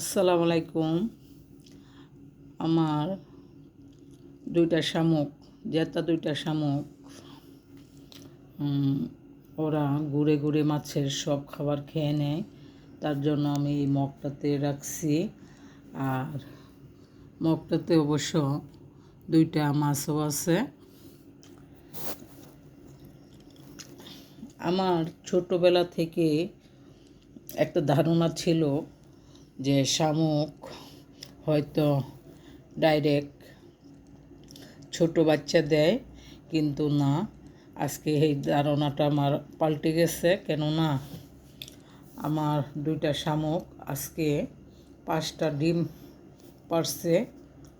আসসালামু আলাইকুম। আমার দুইটা শামুক, জেতা দুইটা শামুক। ওরা ঘুরে ঘুরে মাছের সব খাবার খেয়ে নেয়। তার জন্য আমি এই মগটাতে রাখছি। আর মগটাতে অবশ্য দুইটা মাছও আছে। আমার ছোটবেলা থেকে একটা ধারণা ছিল যে শামুক হয়তো ডাইরেক্ট ছোট বাচ্চা দেয়, কিন্তু না। আজকে এই ধারণাটা আমার পাল্টে গেছে, কেননা আমার দুইটা শামুক আজকে পাঁচটা ডিম পারছে।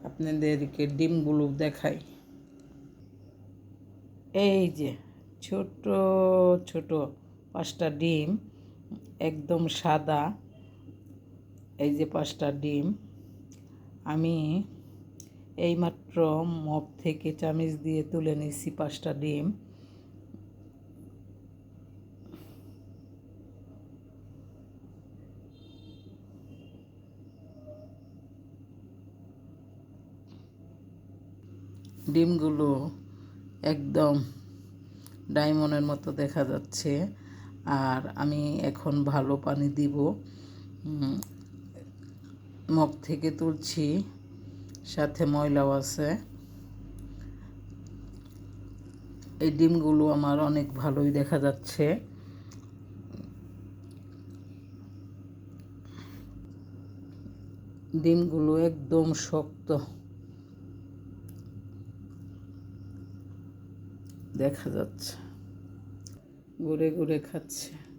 আপনাদেরকে ডিমগুলো দেখাই। এই যে ছোট ছোট পাঁচটা ডিম, একদম সাদা। এই যে পাঁচটা ডিম, আমি এইমাত্র মগ থেকে চামিচ দিয়ে তুলে নিয়েছি পাঁচটা ডিম। ডিমগুলো একদম ডায়মন্ডের মতো দেখা যাচ্ছে, আর আমি এখন ভালো পানি দিব। মগ থেকে তুলছি, সাথে ময়লাও আছে। এই ডিমগুলো আমার অনেক ভালোই দেখা যাচ্ছে। ডিমগুলো একদম শক্ত। দেখা যাচ্ছে। ঘুরে ঘুরে খাচ্ছে।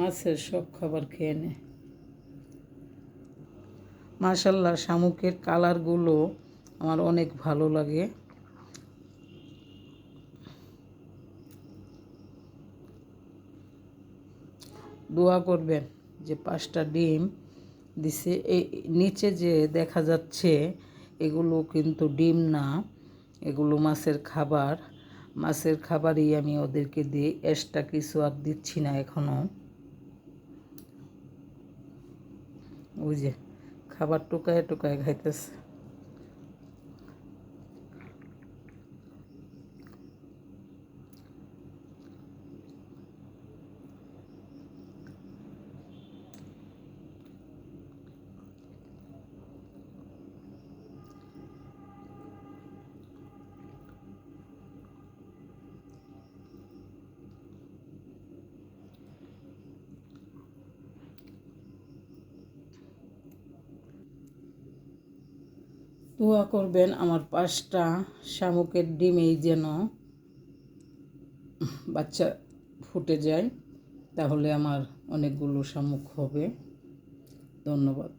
মাছের সব খাবার খেয়ে নেয় মাশাল্লাহ, শামুকের কালারগুলো আমার অনেক ভালো লাগে। দোয়া করবেন যে পাঁচটা ডিম দিছে। এই নিচে যে দেখা যাচ্ছে, এগুলো কিন্তু ডিম না, এগুলো মাছের খাবার। মাছের খাবারই আমি ওদেরকে দিই। এক্সট্রা কিছু আর দিচ্ছি না এখনও ওই যে খাবার টোকায় টোকায় খাইতেছে। দোয়া করবেন আমার পাঁচটা শামুকের ডিমেই যেন বাচ্চা ফুটে যায়, তাহলে আমার অনেকগুলো শামুক হবে। ধন্যবাদ।